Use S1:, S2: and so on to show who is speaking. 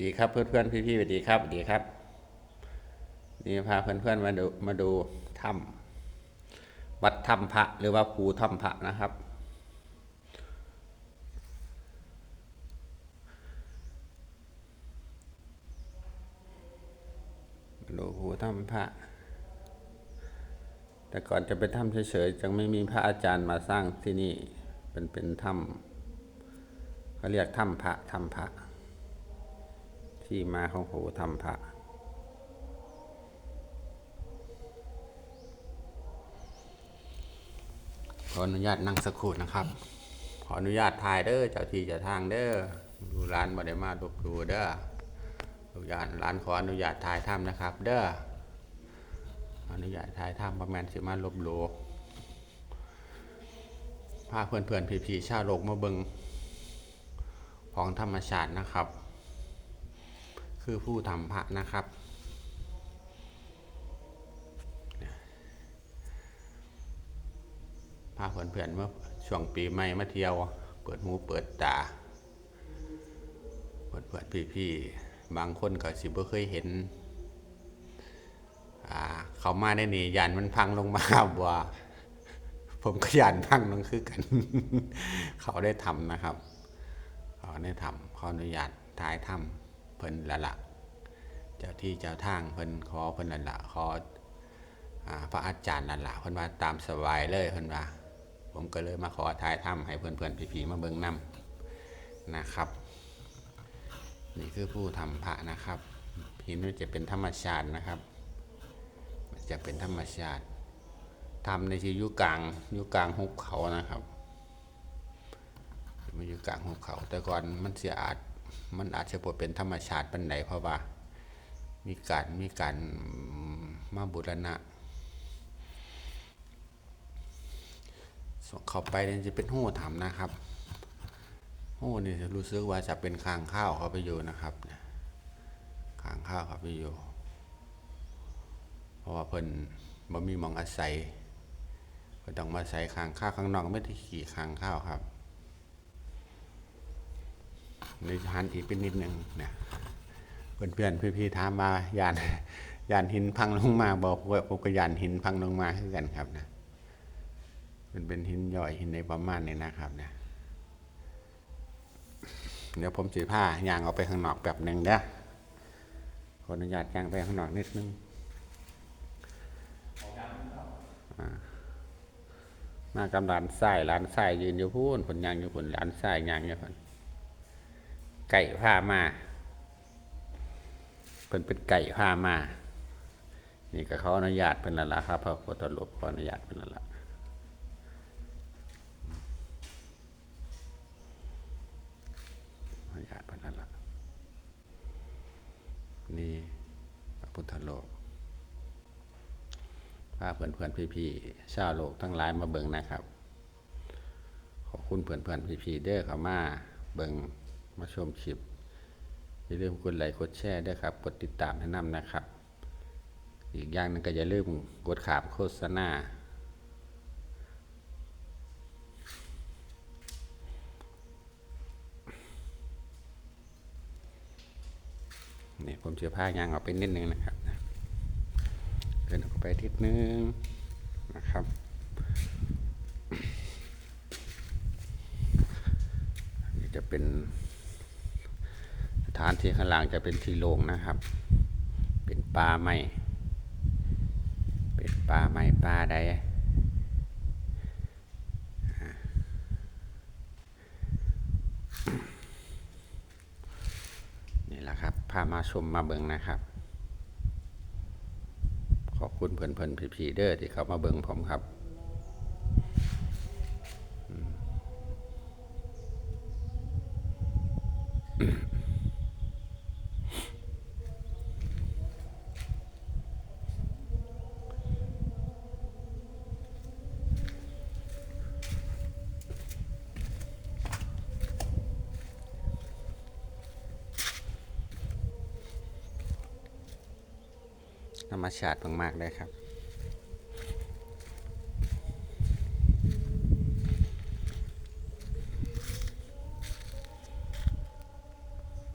S1: ดีครับเพื่อนเพื่อนพี่พี่สวัสดีครับสวัสดีครับนี่พาเพื่อนเพื่อนมาดูมาดูถ้ำวัดถ้ำพระหรือว่าภูถ้ำพระนะครับ มาดูภูถ้ำพระแต่ก่อนจะเป็นถ้ำเฉยๆจังไม่มีพระอาจารย์มาสร้างที่นี่เป็นเป็นถ้ำเขาเรียกถ้ำพระถ้ำพระ ที่มาของภูถ้ำพระขออนุญาตนั่งสักครู่นะครับ ขออนุญาตถ่ายเด้อเจ้าที่เจ้าทางเด้อดูร้านบ่ได้มาลบดูเด้ออนุญาตร้านขออนุญาตถ่ายทำนะครับ เด้ออนุญาตถ่ายทำประมาณสิมาลบหลูพาเพื่อนเพื่อนๆพี่ๆชาโลกมาเบิงของธรรมชาตินะครับ คือผู้ทำพระนะครับ พาเพื่อนๆเมื่อช่วงปีใหม่มาเที่ยว เปิดหูเปิดตา เปิดเพื่อนพี่ๆ บางคนก็สิบ่เคยเห็น เขามาได้นี่ยานมันพังลงมาบ่ผมก็ยานพังลงคือกัน เขาได้ทำนะครับ เขาได้ทำขออนุญาตถ่ายทำ พิ่นละละเจ้าที่เจ้าทางเพิ่นขอเพิ่นละละขอพระอาจารย์นั่นแหละเพิ่นว่าตามสบายเลยเพิ่นว่า ผมก็เลยมาขอถ่ายทำให้เพื่อนๆพี่ๆมาเบิ่งนํนะครับ นี่คือผู้ทำพระนะครับหินมันจะเป็นธรรมชาตินะครับจะเป็นธรรมชาติทำในที่ยุกลางยุกลางหุบเขานะครับมันอยู่กลางหุบเขาแต่ก่อนมันเสียอาจ มันอาจจะบ่เป็นธรรมชาติปันไหนเพราะว่า มีการมีการมาบูรณะส่วนเข้าไปเนี่ยจะเป็นหู้ถามนะครับหู้นี่รู้สึกว่าจะเป็นคางข้าวเขาไปอยู่นะครับคางข้าวเขาไปอยู่ เพราะว่าเพิ่นบ่มีมองอาศัยเพิ่นต้องมาใส่คางข้าวข้างนอกไม่ได้ขี่คางข้าวครับ ในหันอีกเป็นนิดหนึ่งเนี่ยเพื่อนเพื่อนพี่ๆถามมายานยานหินพังลงมาบอกว่าผมก็ยานหินพังลงมาคือกันครับนะมันเป็นหินย่อยหินในประมาณนี้นะครับเนี่ยเดี๋ยวผมสีผ้ายางออกไปข้างนอกแบบหนึ่งเด้อขออนุญาตยางไปข้างนอกนิดนึงมากับหลานไส้หลานไส้ยืนอยู่พูนผลยางอยู่ผลหลานไส้ยางอยู่ผล ไก่ผ้ามาเป็นเป็นไก่ผ้ามา นี่ก็เขาอนุญาตเป็นละละครับพระพุทธรูปขออนุญาตเป็นละละพระญาติพระนั่นละนี่พระพุทธโลกพาเพื่อนเพื่อนพี่พี่ชาวโลกทั้งหลายมาเบิ่งนะครับ ขอบคุณเพื่อนเพื่อนพี่พี่เด้อเข้ามาเบิ่ง มาชมคลิปอย่าลืมกดไลค์กดแชร์ด้วยครับ กดติดตามให้นำนะครับ อีกอย่างหนึงก็อย่าลืมกดขามโฆษณาเนี่ยผมจะผ้ายางออกไปนิดนึงนะครับเดินออกไปทิศนึงนะครับจะเป็น สถานที่ข้างล่างจะเป็นที่โล่งนะครับ เป็นป่าไม้เป็นป่าไม้ป่าใดนี่แหละครับพามาชมมาเบิงนะครับ ขอบคุณเพื่อนเพื่อนพี่ๆเด้อที่เขามาเบิงผมครับอื ธรรมชาติมากๆเลยครับ